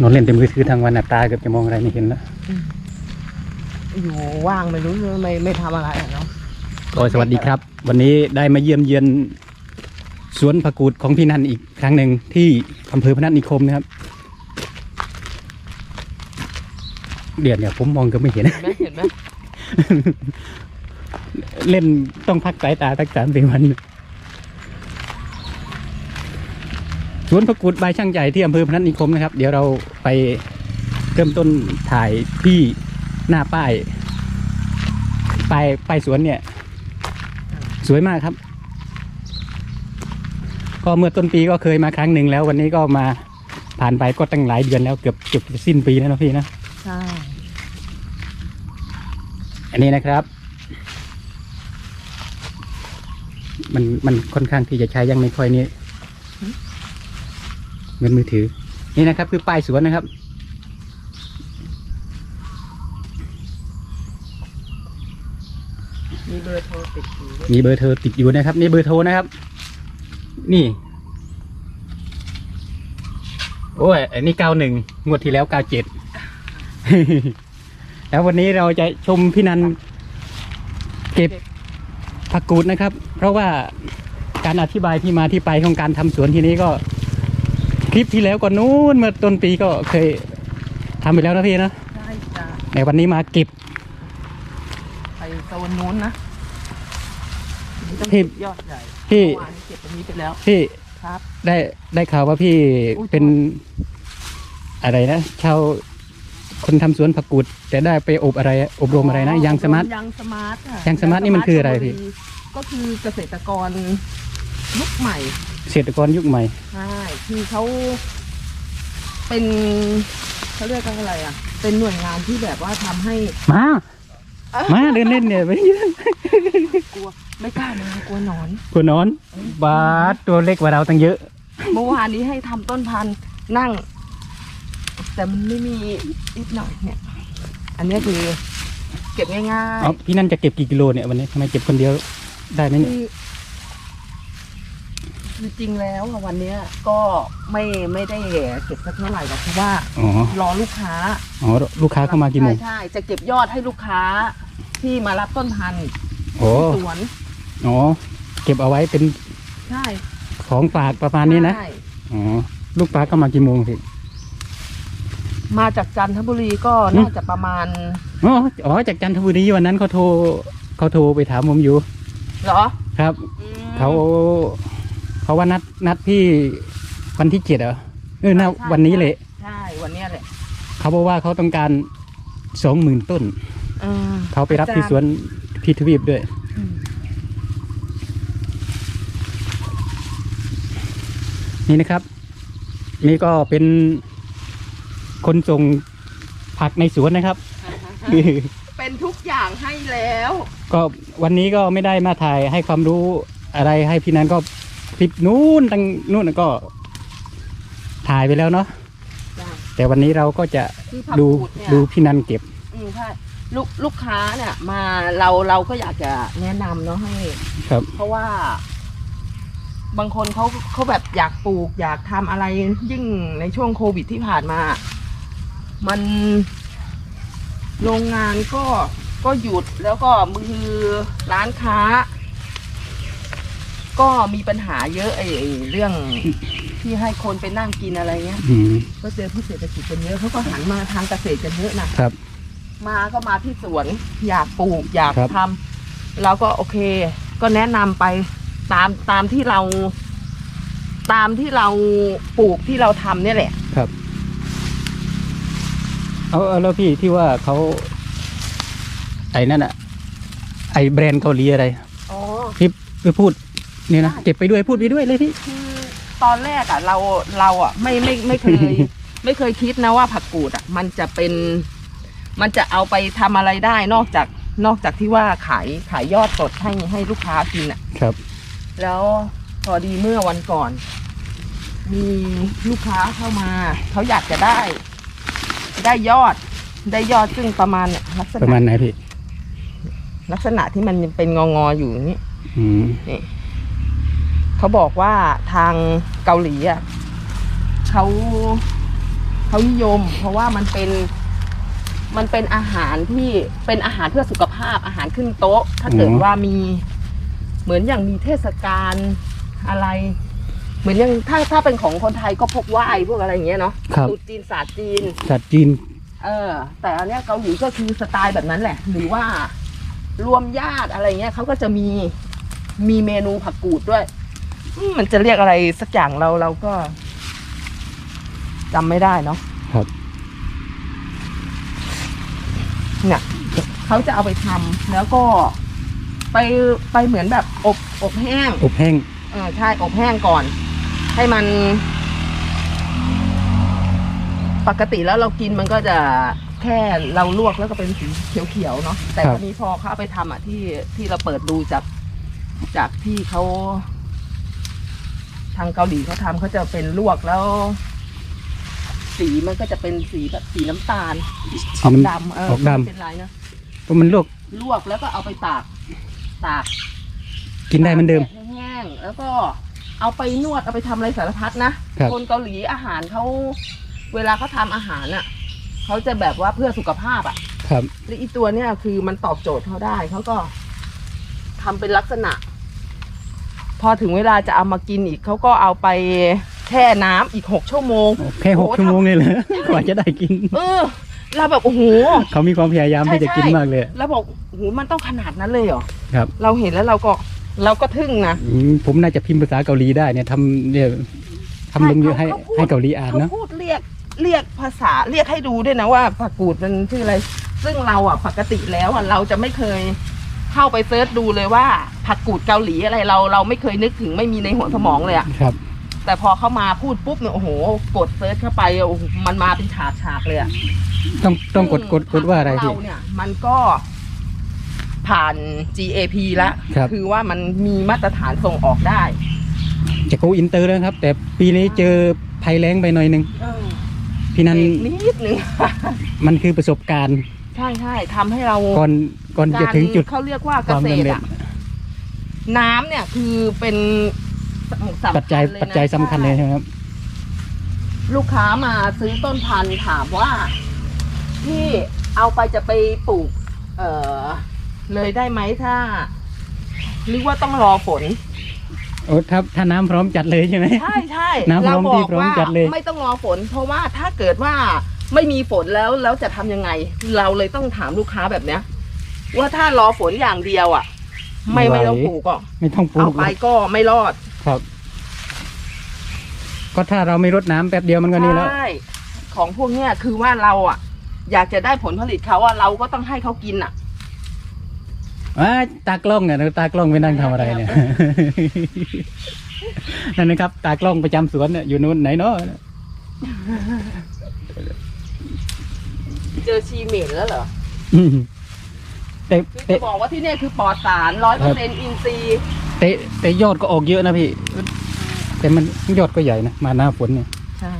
นอนเล่นเต็มมือถือทั้งวันน่ะตาเกือบจะมองอะไรไม่เห็นแล้วอยู่ว่างไม่รู้ไม่ไม่ทำอะไรอะเนาะก็สวัสดีครับ วันนี้ได้มาเยี่ยมเยือนสวนผักกูดของพี่นันอีกครั้งหนึ่งที่อำเภอพนัสนิคมนะครับ เดี๋ยวเนี่ยผมมองก็ไม่เห็นเห็นไหมเห็นไหมเล่นต้องพักสายตาตั้งสามสี่วัน สวนผักกูดใบายช่างใหญ่ที่อำเภอพนัสนิคมนะครับ เดี๋ยวเราไปเริ่มต้นถ่ายที่หน้าป้ายป้ายป้ายสวนเนี่ย สวยมากครับ ก็เมื่อต้นปีก็เคยมาครั้งหนึ่งแล้ว วันนี้ก็มาผ่านไปก็ตั้งหลายเดือนแล้วเกือบเกือบจะสิ้นปีแล้วนะพี่นะใช่อันนี้นะครับ มันมันค่อนข้างที่จะใช้ยังไม่ค่อยนี้ เหมือนมือถือ นี่นะครับ คือป้ายสวนนะครับ มีเบอร์โทรติดอยู่ด้วยมีเบอร์โทรติดอยู่นะครับนี่เบอร์โทรนะครับ นี่ โอ้ยอันนี้เก้าหนึ่งงวดที่แล้วเก้าเจ็ด แล้ววันนี้เราจะชมพี่นันเก็บผักกูดนะครับ เพราะว่าการอธิบายที่มาที่ไปของการทำสวนที่นี้ก็ค ลิปที่แล้วก็นู้นเมื่อต้นปีก็เคยทำไปแล้วนะพี่นะใช่จ้ะในวันนี้มาเก็บ ไปโซนนู้นนะนี่ต้องพี่เก็บยอดใหญ่พี่ เมื่อวานนี้เก็บตรงนี้ไปแล้วพี่ครับ ได้ได้ข่าวว่าพี่อุ๊ย เป็นอะไรนะชาวคนทำสวนผักกูดแต่ได้ไปอบอะไรอบรมอะไรนะยางสมาร์ท ยางสมาร์ทค่ะยางสมาร์ทนี่มันคืออะไรพี่ ก็คือเกษตรกรยุคใหม่ เกษตรกรยุคใหม่ใช่คือเขาเป็นเขาเรียกกันอะไรอะ เป็นหน่วยงานที่แบบว่าทำให้มามาเดินเล่นเนี่ยไม่กลัวไม่กล้ามากลัวหนอน กลัวนอน บาสตัวเล็กกว่าเราตั้งเยอะ เมื่อวานนี้ให้ทำต้นพันธุ์นั่ง แต่มันไม่มีนิดหน่อยเนี่ย อันเนี้ยคือเก็บง่ายเอาพี่นั่นจะเก็บกี่กิโลเนี่ยวันนี้ทำไมเก็บคนเดียวได้ไหมๆเนี่ยคือ คือจริงแล้วอะวันเนี้ยก็ไม่ไม่ได้เก็บสักเท่าไหร่หรอกเพราะว่าอ๋อ รอลูกค้าอ๋อ ลูกค้าเข้ามากี่โมง ใช่ใช่จะเก็บยอดให้ลูกค้าที่มารับต้นพันธุ์โอ้ ที่สวนอ๋อ เก็บเอาไว้เป็นใช่ของฝากประมาณนี้นะ ใช่อ๋อ ลูกค้าเข้ามากี่โมงพี่ มาจากจันทบุรีก็อืมน่าจะประมาณอ๋ออ๋อ จากจันทบุรีวันนั้นเขาโทรเขาโทรไปถามผมอยู่ เหรอครับ อืมเขา เขาว่านัดนัดพี่วันที่เจ็ดเหรอเออนะใช่ วันนี้เลยใช่วันเนี้ยแหละเขาบอกว่าเขาต้องการสองหมื่นต้น เออเขาไปรับที่สวนพี่ทวีปด้วย อืมนี่นะครับ นี่ก็เป็นคนส่งผักในสวนนะครับ เป็นทุกอย่างให้แล้ว ก็วันนี้ก็ไม่ได้มาถ่ายให้ความรู้อะไรให้พี่นันก็ คลิปนู้นตั้งนู้นก็ ถ่ายไปแล้วเนาะจ้ะแต่วันนี้เราก็จะคือผักดูกูดเนี่ยดูพี่นันเก็บ อืมใช่ลูกลูกค้าเนี่ย มาเราเราก็อยากจะแนะนำเนาะให้ ครับ เพราะว่า บางคนเขาเขาแบบอยากปลูก อยากทำอะไรยิ่งในช่วงโควิดที่ผ่านมา มันโรงงานก็ก็หยุดแล้วก็มือร้านค้า ก็มีปัญหาเยอะไอ้ไอ้เรื่องที่ให้คนไปนั่งกินอะไรเงี้ย อืม ก็เจอผู้เศรษฐกิจกันเยอะเขาก็หันมาทางเกษตรกันเยอะนะครับ มาก็มาที่สวนอยากปลูกอยากครับ ทำเราก็โอเค ก็แนะนำไปตามตามที่เรา ตามที่เราปลูกที่เราทำเนี่ยแหละ ครับเอาเอาแล้วพี่ที่ว่าเขาไอ้นั่นอะไอ้แบรนด์เกาหลีอะไรอ๋อที่ไปพูดเนี่ยนะเก็บไปด้วยพูดไปด้วยเลยพี่ คือตอนแรกอะ เราเราอะ ไม่ไม่ไม่เคย ไม่เคยคิดนะว่าผักกูดอะ มันจะเป็น มันจะเอาไปทำอะไรได้นอกจากนอกจากที่ว่าขายขายยอดสดให้ให้ลูกค้ากินอะ ครับ แล้วพอดีเมื่อวันก่อน มีลูกค้าเข้ามา เขาอยากจะได้ ได้ยอด ได้ยอดซึ่งประมาณเนี่ยลักษประณะมาณไหนพี่ ลักษณะที่มันเป็นงองอๆอยู่อย่างนี้อืม นี่ เขาบอกว่าทางเกาหลีอะเขาเขานิยม เพราะว่ามันเป็นมันเป็นอาหารที่เป็นอาหารเพื่อสุขภาพอาหารขึ้นโต๊ะ ถ้าเกิดอืมว่ามีเหมือนอย่างมีเทศกาลอะไร เหมือนอย่างถ้าถ้าเป็นของคนไทยก็พวกไหว้พวกอะไรอย่างเงี้ยเนาะครับ ตรุษจีนศาสตร์จีน สัตว์จีน เออ แต่อันเนี้ยเกาหลีก็คือสไตล์แบบนั้นแหละ หรือว่ารวมญาติอะไรเงี้ยเขาก็จะมีมีเมนูผักกูดด้วยอื มมันจะเรียกอะไรสักอย่างเราเราก็จำไม่ได้เนาะครับ เนี่ยเขาจะเอาไปทำแล้วก็ไปไปเหมือนแบบอบอบแห้ง อบแห้งเออใช่อบแห้งก่อน ให้มัน ปกติแล้วเรากินมันก็จะแค่เราลวกแล้วก็เป็นสีเขียวๆเนาะแต่ครับวันนี้พอเขาเอาไปทำอะที่ที่เราเปิดดูจากจากที่เขา ทางเกาหลีเขาทำเขาจะเป็นลวกแล้ว สีมันก็จะเป็นสีแบบสีน้ำตาลออกดำเออออกดไม่เป็นไรนะำเพราะมันลวกลวกแล้วก็เอาไปตากตากกินได้เหมือนเดิม ตากแห้งๆแล้วก็เอาไปนวดเอาไปทำอะไรสารพัดนะครับคนเกาหลีอาหารเขาเวลาเขาทำอาหารอะเขาจะแบบว่าเพื่อสุขภาพอะ ครับ แล้วอีตัวเนี้ยคือมันตอบโจทย์เขาได้เขาก็ทำเป็นลักษณะ พอถึงเวลาจะเอามากินอีกเขาก็เอาไปแช่น้ำอีกหกชั่วโมงแค่หกโอ้โหชั่วโมงเลยเหรอกว่าจะได้กิน เออเราแบบโอ้โห เขามีความพยายามใช่ที่จะกินใช่มากเลย แล้วบอกโอ้โหมันต้องขนาดนั้นเลยเหรอครับ เราเห็นแล้วเราก็เราก็ทึ่งนะอืมผมน่าจะพิมพ์ภาษาเกาหลีได้เนี่ยทำเนี่ยทำลงให้เขาพูดให้เกาหลีอ่านเขาเนาะพูดเรียกเรียกภาษาเรียกให้ดูด้วยนะว่าผักกูดมันชื่ออะไร ซึ่งเราอะปกติแล้วอะเราจะไม่เคย เข้าไปเซิร์ชดูเลยว่า ผักกูดเกาหลีอะไรเราเราไม่เคยนึกถึงไม่มีในหัวสมองเลยอะครับ แต่พอเขามาพูดปุ๊บเนี่ยโอ้โห กดเซิร์ชเข้าไปโอ้โหมันมาเป็นฉากฉากๆเลยอะต้องต้องกดกดกดว่าอะไรขพี่งเราเนี่ย มันก็ผ่าน GAP แล้วครับคือว่ามันมีมาตรฐานส่งออกได้ จะโกอินเตอร์แล้วครับ แต่ปีนี้เจอภัยแล้งไปหน่อยหนึงเออพี่นันเบรกนิดนึง มันคือประสบการณ์ ใช่ใช่ทำให้เราก่อน ก่อนจะถึงจุดเขาเรียกว่าคเกวามษสำตรเร็จอะน้ำเนี่ยคือเป็นสำคัญปัจจัยเลยนะปัจจัยสำคัญเลยใช่ไหมครับ ลูกค้ามาซื้อต้นพันธุ์ถามว่าที่เอาไปจะไปปลูก เอ่อเลยได้ไหมถ้าหรือว่าต้องรอฝนโอ้ถ้าถ้าน้ำพร้อมจัดเลยใช่ไหมใช่ใช่น้ำพร้เราอมบที่อกพร้อมว่าจัดเลย ไม่ต้องรอฝน เพราะว่าถ้าเกิดว่าไม่มีฝนแล้วแล้วจะทำยังไง เราเลยต้องถามลูกค้าแบบเนี้ย ว่าถ้ารอฝนอย่างเดียวอะ ไม่ไม่ต้องปลูกอะไม่ต้องปลูเอากไปก็ไม่รอดครับ ก็ถ้าเราไม่รดน้ำแป๊บเดียวมันก็นี่แล้ว ใช่ของพวกเนี้ยคือว่าเราอะ อยากจะได้ผลผลิตเขาอะเราก็ต้องให้เขากินอะอ่าตากล้องเนี่ยตากล้องไปนั่งทำอะไรเนี่ย นั่นนะครับ ตากล้องประจำสวนเนี่ยอยู่นู้นไหนเนาะเจอชีเหม็นแล้วเหรอ อืม แต่คือแต่ จะบอกว่าที่เนี่ยคือปลอดสารร้อยเปอร์เซ็นต์อินทรีย์ แต่แต่ยอดก็ออกเยอะนะพี่ แต่มันยอดก็ใหญ่นะ มาหน้าฝนเนี่ยใช่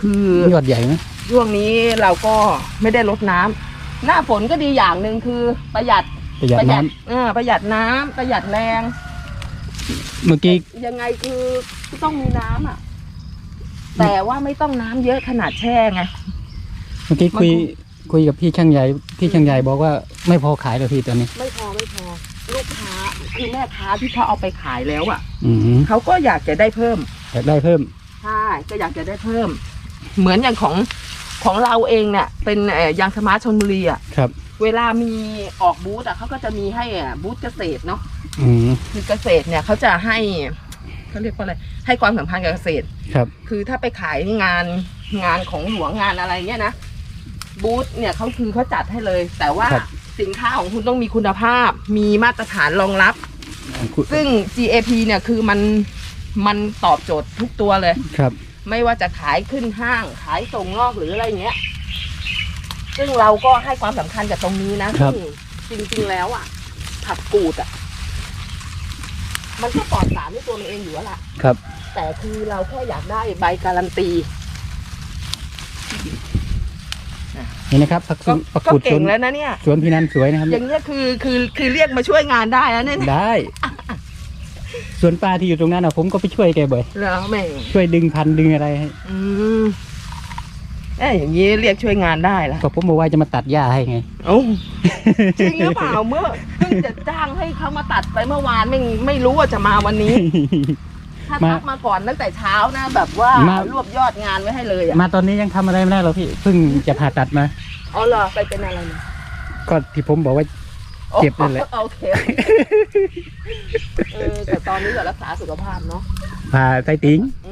คือยอดใหญ่นะช่วงนี้เราก็ไม่ได้ลดน้ำหน้าฝนก็ดีอย่างหนึ่งคือประหยัดประหยัดน้ำเออประหยัดน้ำประหยัดแรงเมื่อกี้ ยังไงคือต้องมีน้ำอะ แต่ว่าไม่ต้องน้ำเยอะขนาดแช่ไง เมื่อกี้คุยมันคง คุยกับพี่ช่างใหญ่ พี่ช่างใหญ่บอกว่าไม่พอขายเลยพี่ตอนนี้ ไม่พอไม่พอ ลูกค้าคือแม่ค้าที่เขาเอาไปขายแล้วอะอืมเขาก็อยากจะได้เพิ่มอยากได้เพิ่ม ใช่ก็อยากจะได้เพิ่ม เหมือนอย่างของของเราเองเนี่ยเป็นเอ่อยางสมาร์ทชนบุรีอะครับ เวลามีออกบูธอะเขาก็จะมีให้อะบูธเกษตรเนาะ อืมคือเกษตรเนี่ยเขาจะให้เขาเรียกว่าอะไรให้ความสำคัญกับเกษตร ครับ คือถ้าไปขายงานงานของหลวงงานอะไรเงี้ยนะ บูธเนี่ยเขาคือเขาจัดให้เลย แต่ว่าครับ สินค้าของคุณต้องมีคุณภาพ มีมาตรฐานรองรับ คุณซึ่ง GAP เนี่ยคือมันมันตอบโจทย์ทุกตัวเลย ครับ ไม่ว่าจะขายขึ้นห้าง ขายส่งนอกหรืออะไรเงี้ย ซึ่งเราก็ให้ความสำคัญกับตรงนี้นะครับ ซึ่งจริงๆแล้วอะ ผักกูดอะ มันก็ปลอดสารด้วยตัวมันเองอยู่แล้วล่ะ ครับ แต่คือเราแค่อยากได้ใบการันตี นี่นะครับผักก็สุผักก็กุดสเก่วนงแล้วนะเนี่ย สวนพี่นันสวยนะครับ อย่างเงี้ยคือคือคือเรียกมาช่วยงานได้แล้วเนี่ยได้ส่วนปลาที่อยู่ตรงนั้นอะผมก็ไปช่วยแกบ่อย เหรอแม่งช่วยดึงพันธุ์ดึงอะไรให้อืมเอ้ยอย่างนี้เรียกช่วยงานได้ละก็ผมบอกว่าจะมาตัดหญ้าให้ไง โอ้จริงหรือเปล่าเมื่อเพิ่งจะจ้างให้เขามาตัดไปเมื่อวานไม่ไม่รู้ว่าจะมาวันนี้ ถ้ามา ทักมาก่อนตั้งแต่เช้านะ แบบว่ามารวบยอดงานไว้ให้เลยอะมาตอนนี้ยังทำอะไรไม่ได้หรอกพี่เพิ่งจะผ่าตัดมา อ๋อเหรอไปเป็นอะไรเนี่ยก็ที่ผมบอกว่า เจ็บนั่นแหละ โอเคเออแต่ตอนนี้ก็รักษาสุขภาพเนาะผ่าไตติงเ